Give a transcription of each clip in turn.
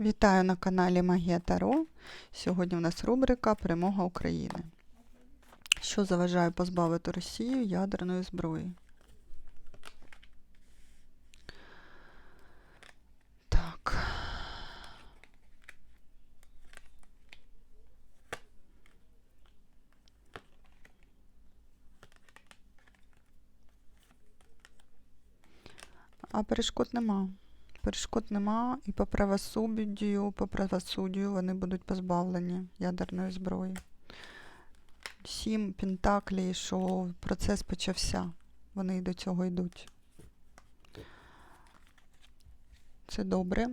Вітаю на каналі Магія Таро. Сьогодні у нас рубрика Перемога України. Що заважає позбавити Росію ядерної зброї? Так. А перешкод нема. Перешкод нема, і по правосуддю, по правосуддю вони будуть позбавлені ядерної зброї. Сім пентаклей, що процес почався. Вони й до цього йдуть. Це добре.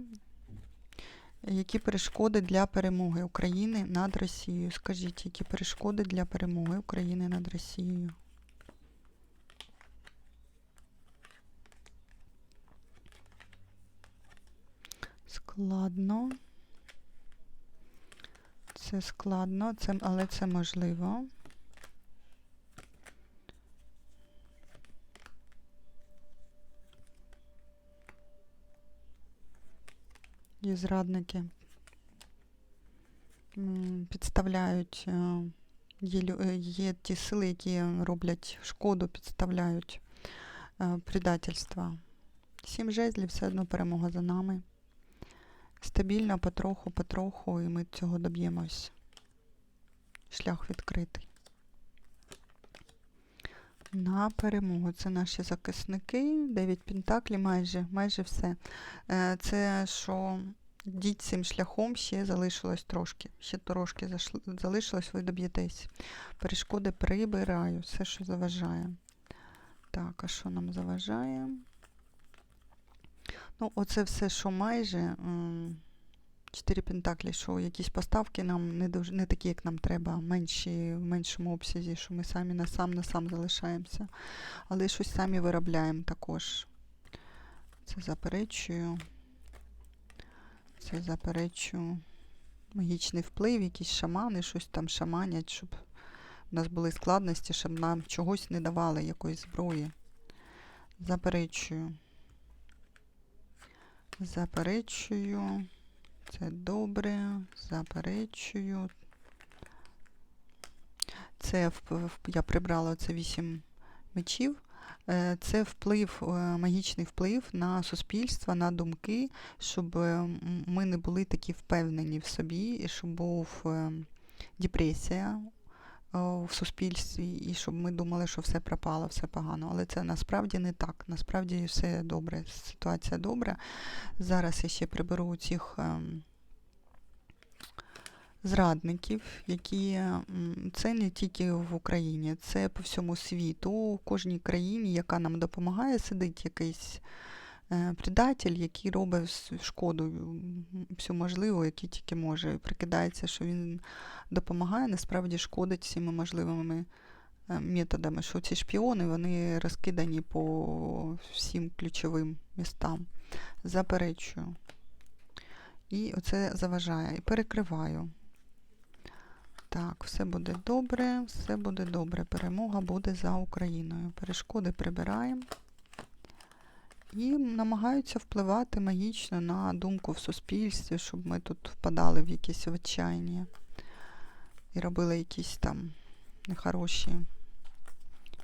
Які перешкоди для перемоги України над Росією? Скажіть, які перешкоди для перемоги України над Росією? Складно. Це складно, це, але це можливо. Є зрадники. Підставляють, е, є, е, є ті сили, які роблять шкоду, підставляють е, предательства. Сім жезлів, все одно перемога за нами стабільно, потроху, потроху, і ми цього доб'ємось. Шлях відкритий. На перемогу. Це наші захисники. 9 пентаклів, майже, майже все. Е, Це що йдіть цим шляхом, ще залишилось трошки. Ще трошки залишилось, ви доб'єтесь. Перешкоди прибираю, все, що заважає. Так, а що нам заважає? Ну, оце все, що майже. Чотири пентаклі, що якісь поставки нам не дуже не такі, як нам треба, менші, в меншому обсязі, що ми самі на сам на сам залишаємося. Але щось самі виробляємо також. Це заперечую. Це заперечую. Магічний вплив, якісь шамани, щось там шаманять, щоб у нас були складності, щоб нам чогось не давали, якоїсь зброї. Заперечую. Заперечую. Це добре. Заперечую. Це я прибрала це 8 мечів. Е, Це вплив, е, магічний вплив на суспільство, на думки, щоб е, ми не були такі впевнені в собі, і щоб був депресія в суспільстві, і щоб ми думали, що все пропало, все погано. Але це насправді не так. Насправді все добре. Ситуація добра. Зараз я ще приберу цих ем, зрадників, які це не тільки в Україні, це по всьому світу. У кожній країні, яка нам допомагає, сидить якийсь е, предатель, який робить шкоду всю можливу, який тільки може. І Прикидається, що він допомагає, насправді шкодить всіми можливими е, методами. Що ці шпіони вони розкидані по всім ключовим містам. Заперечую. І оце заважає. І перекриваю. Так, все буде добре, все буде добре. Перемога буде за Україною. Перешкоди прибираємо. І намагаються впливати магічно на думку в суспільстві, щоб ми тут впадали в якісь відчаяння і робили якісь там нехороші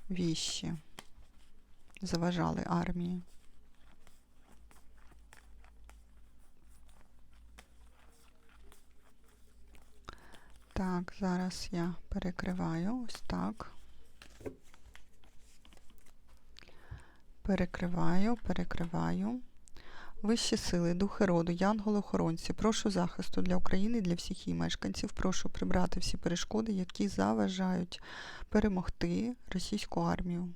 віщі. Заважали армії. Так, зараз я перекриваю ось так. Перекриваю, перекриваю. Вищі сили, духи роду, янголи-охоронці, прошу захисту для України і для всіх її мешканців. Прошу прибрати всі перешкоди, які заважають перемогти російську армію.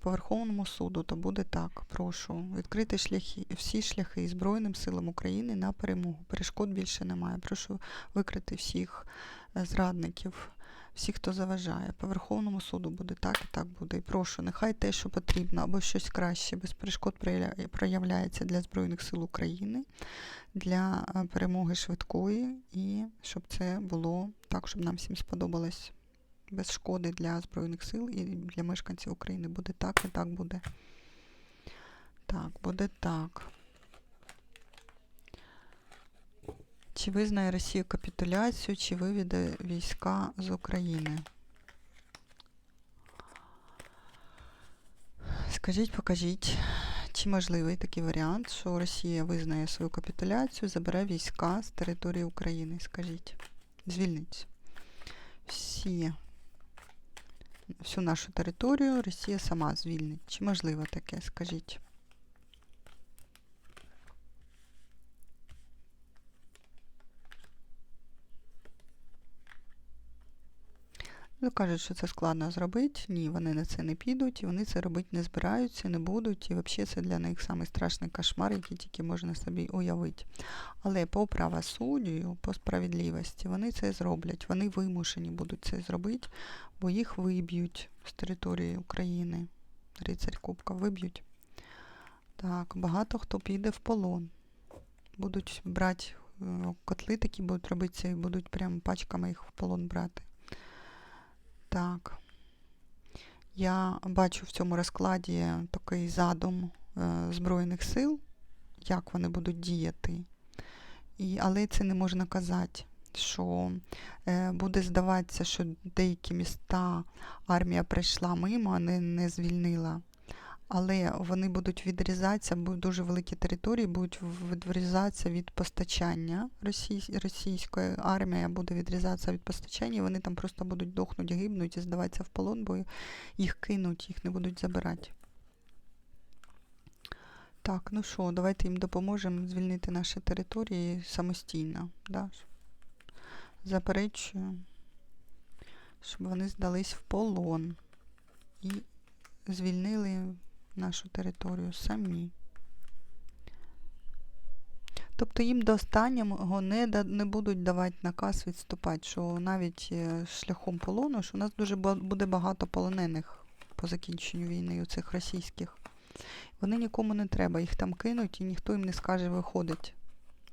По Верховному суду то буде так. Прошу відкрити шляхи, всі шляхи Збройним силам України на перемогу. Перешкод більше немає. Прошу викрити всіх е, зрадників, всіх, хто заважає. По Верховному суду буде так і так буде. І прошу, нехай те, що потрібно, або щось краще, без перешкод проявляється для Збройних сил України, для е, перемоги швидкої, і щоб це було так, щоб нам всім сподобалось. Без шкоди для Збройних сил і для мешканців України. Буде так і так буде. Так, буде так. Чи визнає Росія капітуляцію, чи виведе війська з України? Скажіть, покажіть, чи можливий такий варіант, що Росія визнає свою капітуляцію, забере війська з території України? Скажіть. Звільнить всі, всю нашу територію Росія сама звільнить. Чи можливо таке? Скажіть. Кажуть, що це складно зробити. Ні, вони на це не підуть, і вони це робити не збираються, не будуть. І взагалі це для них самий страшний кошмар, який тільки можна собі уявити. Але по правосуддю, по справедливості, вони це зроблять. Вони вимушені будуть це зробити, бо їх виб'ють з території України. Рицарь Кубка виб'ють. Так, багато хто піде в полон. Будуть брати е, котли такі будуть робитися і будуть прям пачками їх в полон брати. Так. Я бачу в цьому розкладі такий задум е, Збройних сил, як вони будуть діяти. І, але це не можна казати, що е, буде здаватися, що деякі міста армія прийшла мимо, а не, не звільнила. Але вони будуть відрізатися, будуть дуже великі території, будуть відрізатися від постачання. Росій, російської армія буде відрізатися від постачання, і вони там просто будуть дохнуть, гибнуть і здаватися в полон, бо їх кинуть, їх не будуть забирати. Так, ну що, давайте їм допоможемо звільнити наші території самостійно. Да? Заперечую, щоб вони здались в полон і звільнили нашу територію самі. Тобто їм до останнього не не будуть давати наказ відступати, що навіть е, шляхом полону, що у нас дуже буде багато полонених по закінченню війни у цих російських. Вони нікому не треба, їх там кинуть і ніхто їм не скаже виходить.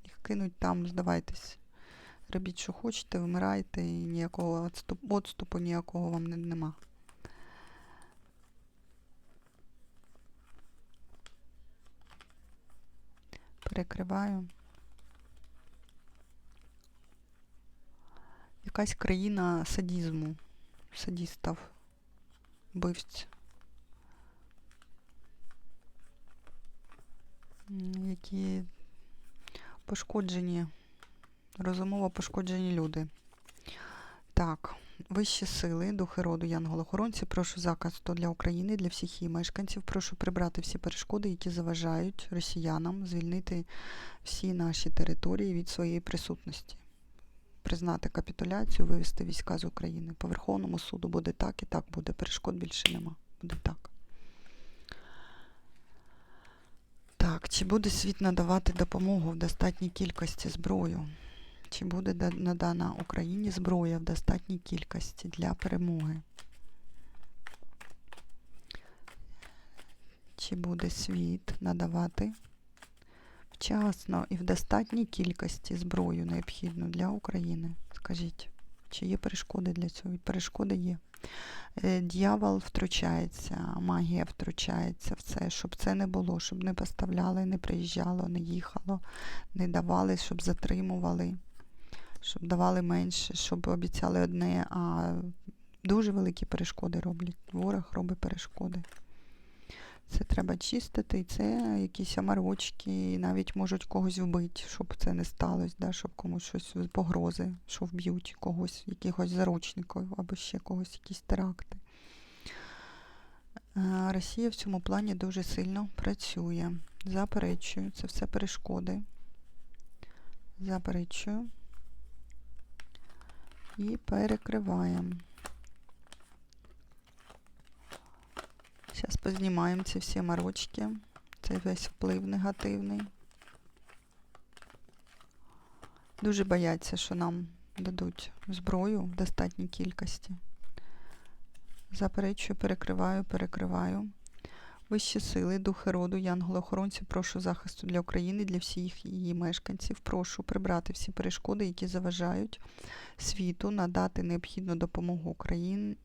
Їх кинуть там, здавайтесь. Робіть, що хочете, вимирайте, і ніякого відступу ніякого вам не, нема. Перекриваю. Якась країна садізму, садістів, вбивць, які пошкоджені, розумово пошкоджені люди. Так. Вищі сили, духи роду, янголохоронці, прошу захисту для України, для всіх її мешканців. Прошу прибрати всі перешкоди, які заважають росіянам звільнити всі наші території від своєї присутності, признати капітуляцію, вивести війська з України. По Верховному суду буде так і так буде. Перешкод більше нема. Буде так. Так, чи буде світ надавати допомогу в достатній кількості зброю? Чи буде надана Україні зброя в достатній кількості для перемоги? Чи буде світ надавати вчасно і в достатній кількості зброю необхідну для України? Скажіть, чи є перешкоди для цього? Перешкоди є. Е, дьявол втручається, магія втручається в це, щоб це не було, щоб не поставляли, не приїжджало, не їхало, не давали, щоб затримували щоб давали менше, щоб обіцяли одне, а дуже великі перешкоди роблять. Ворог робить перешкоди. Це треба чистити, і це якісь амарочки, навіть можуть когось вбити, щоб це не сталося, да, щоб комусь щось погрози, що вб'ють когось, якихось заручників або ще когось, якісь теракти. Росія в цьому плані дуже сильно працює. Заперечую, це все перешкоди. Заперечую і перекриваємо. Зараз познімаємо ці всі марочки. Цей весь вплив негативний. Дуже бояться, що нам дадуть зброю в достатній кількості. Заперечую, перекриваю, перекриваю. Вищі сили, духи роду, янголи-охоронці, прошу захисту для України, для всіх її мешканців. Прошу прибрати всі перешкоди, які заважають світу, надати необхідну допомогу Україні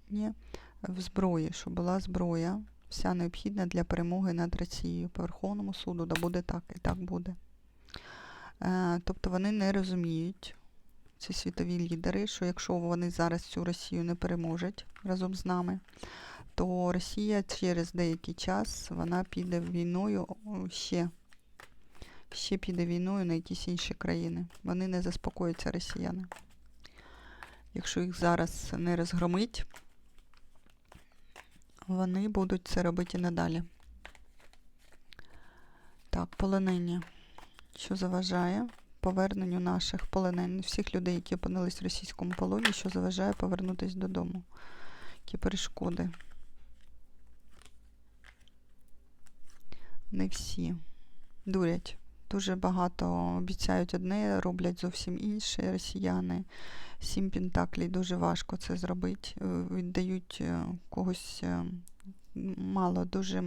в зброї, щоб була зброя, вся необхідна для перемоги над Росією. По Верховному суду, да буде так і так буде. Е, тобто вони не розуміють, ці світові лідери, що якщо вони зараз цю Росію не переможуть разом з нами, то Росія через деякий час вона піде війною ще, ще піде війною на якісь інші країни. Вони не заспокояться, росіяни. Якщо їх зараз не розгромить, вони будуть це робити надалі. Так, полонення. Що заважає поверненню наших полонених, всіх людей, які опинились в російському полоні, що заважає повернутися додому. Які перешкоди. Не всі. Дурять. Дуже багато обіцяють одне, роблять зовсім інше росіяни. Сім пентаклей дуже важко це зробити. Е, Віддають е, когось е, мало, дуже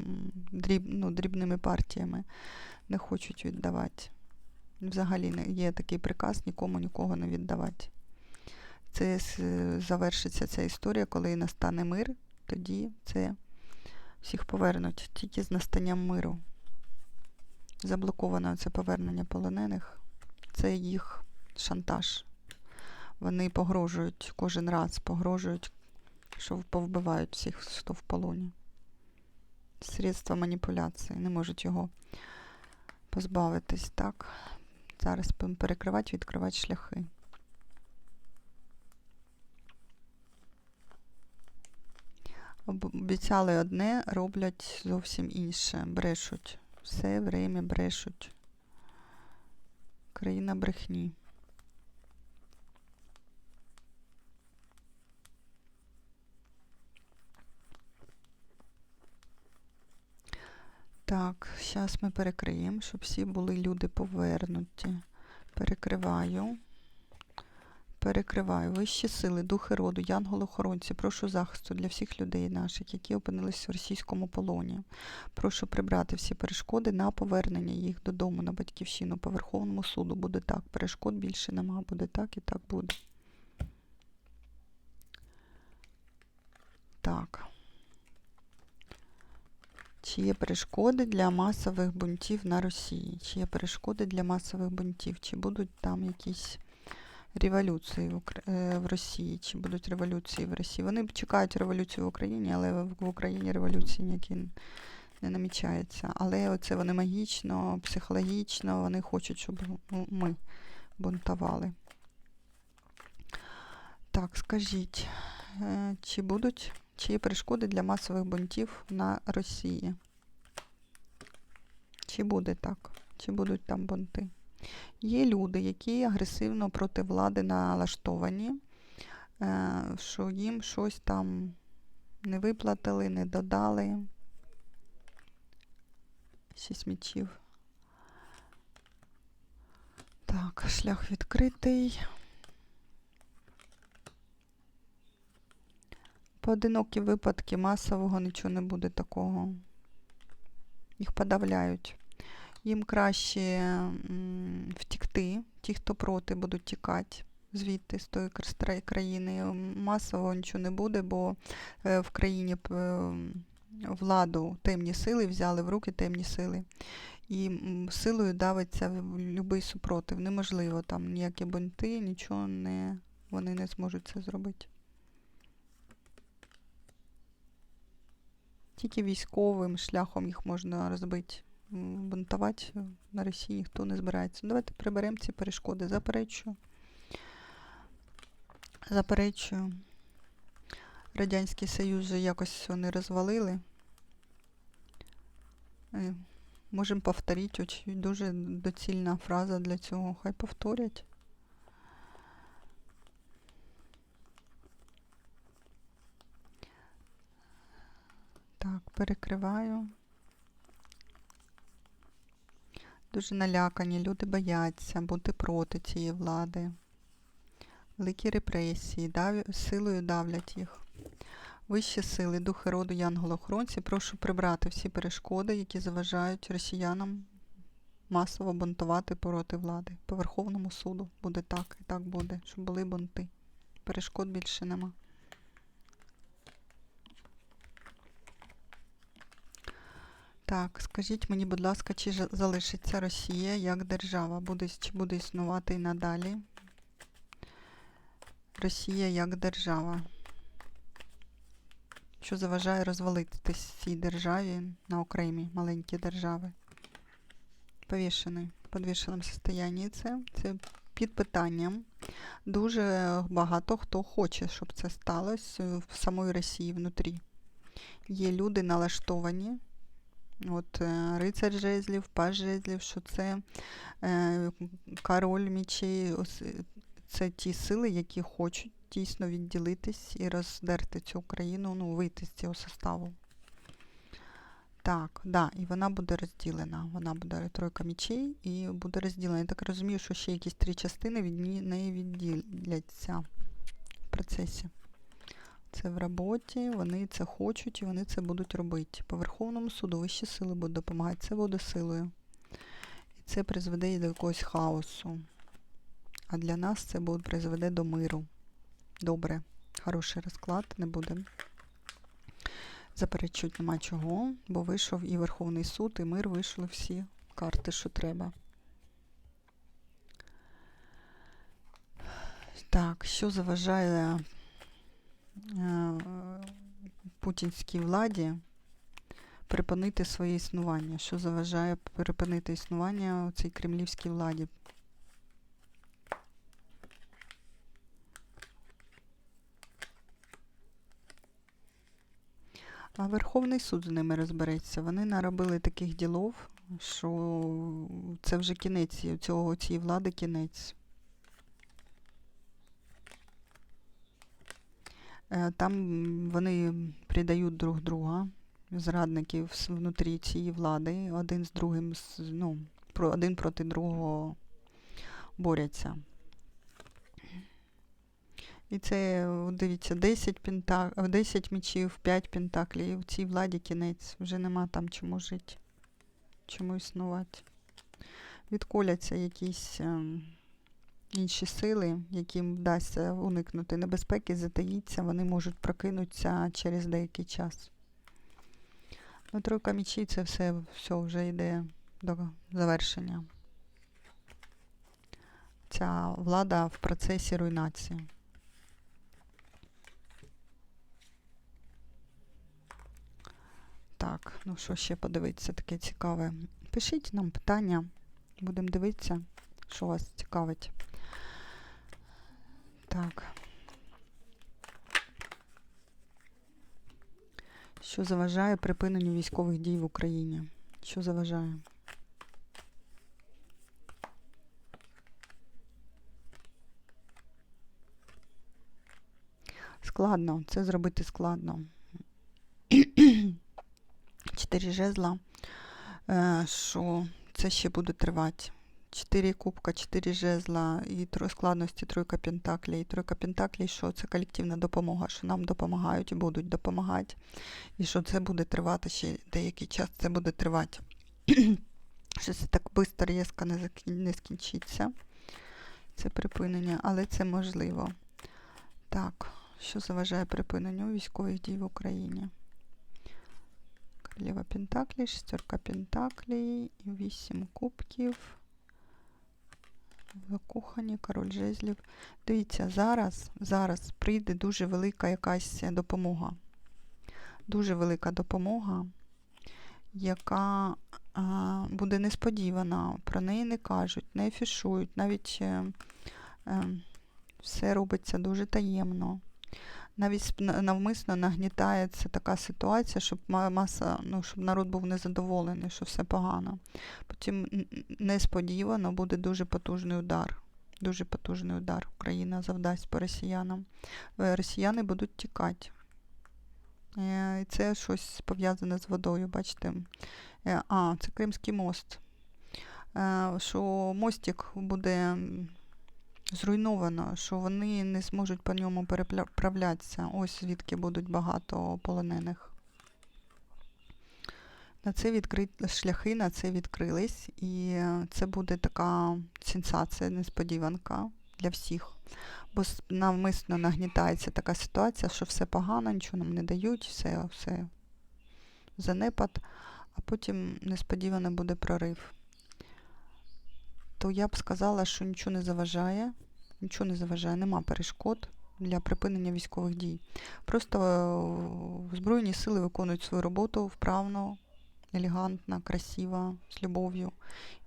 дріб, ну, дрібними партіями. Не хочуть віддавати. Взагалі є такий приказ нікому нікого не віддавати. Це завершиться ця історія, коли настане мир, тоді це всіх повернуть тільки з настанням миру. Заблоковане це повернення полонених. Це їх шантаж. Вони погрожують кожен раз, погрожують, що повбивають всіх, хто в полоні. Средства маніпуляції. Не можуть його позбавитись, так? Зараз будемо перекривати, відкривати шляхи. Обіцяли одне, роблять зовсім інше. Брешуть. Все время брешуть. Країна брехні. Так, зараз ми перекриємо, щоб всі були люди повернуті. Перекриваю. Перекриваю. Вищі сили, духи роду, янголи-охоронці, прошу захисту для всіх людей наших, які опинились в російському полоні. Прошу прибрати всі перешкоди на повернення їх додому, на батьківщину. По Верховному суду буде так. Перешкод більше нема, буде так і так буде. Так. Чи є перешкоди для масових бунтів на Росії? Чи є перешкоди для масових бунтів? Чи будуть там якісь революції в, Укра- е, в Росії? Чи будуть революції в Росії? Вони чекають революцію в Україні, але в Україні революції ніякі не намічаються. Але оце вони магічно, психологічно, вони хочуть, щоб ми бунтували. Так, скажіть, е, чи будуть чи є перешкоди для масових бунтів на Росії? Чи буде так? Чи будуть там бунти? Є люди, які агресивно проти влади налаштовані, е, що їм щось там не виплатили, не додали. Шість мічів. Так, шлях відкритий. Поодинокі випадки масового нічого не буде такого. Їх подавляють. Їм краще втікти. Ті, хто проти, будуть тікати звідти, з тої кр- країни. Масово нічого не буде, бо е, в країні владу темні сили взяли в руки темні сили. І силою давиться будь-який супротив. Неможливо там ніякі бунти, нічого не, вони не зможуть це зробити. Тільки військовим шляхом їх можна розбити. Бунтувати на Росії ніхто не збирається. Ну, Давайте приберемо ці перешкоди. Заперечую. Заперечую. Радянський Союз якось вони розвалили. Е, Можемо повторити. Дуже доцільна фраза для цього. Хай повторять. Так, перекриваю. Дуже налякані, люди бояться бути проти цієї влади. Великі репресії, дав... силою давлять їх. Вищі сили, духи роду, янголохоронці, прошу прибрати всі перешкоди, які заважають росіянам масово бунтувати проти влади. По Верховному суду буде так і так буде, щоб були бунти. Перешкод більше нема. Так, скажіть мені, будь ласка, чи залишиться Росія як держава? Буде, чи буде існувати і надалі? Росія як держава. Що заважає розвалитись цій державі на окремі маленькі держави? Повішений, в подвішеному состоянні це, це під питанням. Дуже багато хто хоче, щоб це сталося в самої Росії внутрі. Є люди налаштовані. От е, рицар жезлів, паж жезлів, що це е, король мічей, це ті сили, які хочуть дійсно відділитись і роздерти цю Україну, ну, вийти з цього составу. Так, да, і вона буде розділена. Вона буде тройка мічей і буде розділена. Я так розумію, що ще якісь три частини від неї відділяться в процесі. Це в роботі, вони це хочуть і вони це будуть робити. По Верховному суду вищі сили будуть допомагати. Це буде силою. І це призведе і до якогось хаосу. А для нас це буде призведе до миру. Добре, хороший розклад, не будемо. Заперечувати нема чого, бо вийшов і Верховний суд, і мир вийшли всі карти, що треба. Так, що заважає путінській владі припинити своє існування? Що заважає припинити існування у цій кремлівській владі? А Верховний суд з ними розбереться. Вони наробили таких ділов, що це вже кінець цього цієї влади кінець. Там вони придають друг друга, зрадників внутрі цієї влади, один з другим, ну, один проти другого борються. І це, дивіться, 10, пентак... е, 10 мічів, 5 пентаклів. В цій владі кінець. Вже нема там чому жити, чому існувати. Відколяться якісь ем, інші сили, яким вдасться уникнути небезпеки, затаїться, вони можуть прокинутися через деякий час. Ну, тройка мічів це все, все вже йде до завершення. Ця влада в процесі руйнації. Так, ну що ще подивитися таке цікаве? Пишіть нам питання, будемо дивитися, що вас цікавить. Так. Що заважає припиненню військових дій в Україні? Що заважає? Складно, це зробити складно. Чотири жезла, е, що це ще буде тривати. Чотири кубка, чотири жезла і складності тройка пентаклей. І тройка пентаклей, що це колективна допомога, що нам допомагають і будуть допомагати. І що це буде тривати ще деякий час, це буде тривати. що це так швидко, різко не, закін... не скінчиться. Це припинення, але це можливо. Так, що заважає припиненню військових дій в Україні? Королева Пентаклей, шестерка Пентаклей, вісім кубків. Закохані, король жезлів. Дивіться, зараз, зараз прийде дуже велика якась допомога. Дуже велика допомога, яка а, буде несподівана. Про неї не кажуть, не афішують, навіть е, е, все робиться дуже таємно. Навіть навмисно нагнітається така ситуація, щоб маса, ну, щоб народ був незадоволений, що все погано. Потім несподівано буде дуже потужний удар. Дуже потужний удар. Україна завдасть по росіянам. Е, Росіяни будуть тікати. Е, І це щось пов'язане з водою, бачите. Е, А, це Кримський мост. Що мостик буде зруйновано, що вони не зможуть по ньому переправлятися. Ось звідки будуть багато полонених. На це відкрит... шляхи на це відкрились, і це буде така сенсація, несподіванка для всіх. Бо навмисно нагнітається така ситуація, що все погано, нічого нам не дають, все, все занепад. а потім несподівано буде прорив. То я б сказала, що нічого не заважає, нічого не заважає, нема перешкод для припинення військових дій. Просто е, Збройні сили виконують свою роботу вправно, елегантно, красиво, з любов'ю.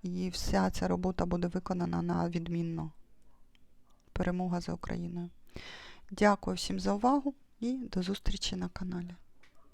І вся ця робота буде виконана на відмінно. Перемога за Україною. Дякую всім за увагу і до зустрічі на каналі.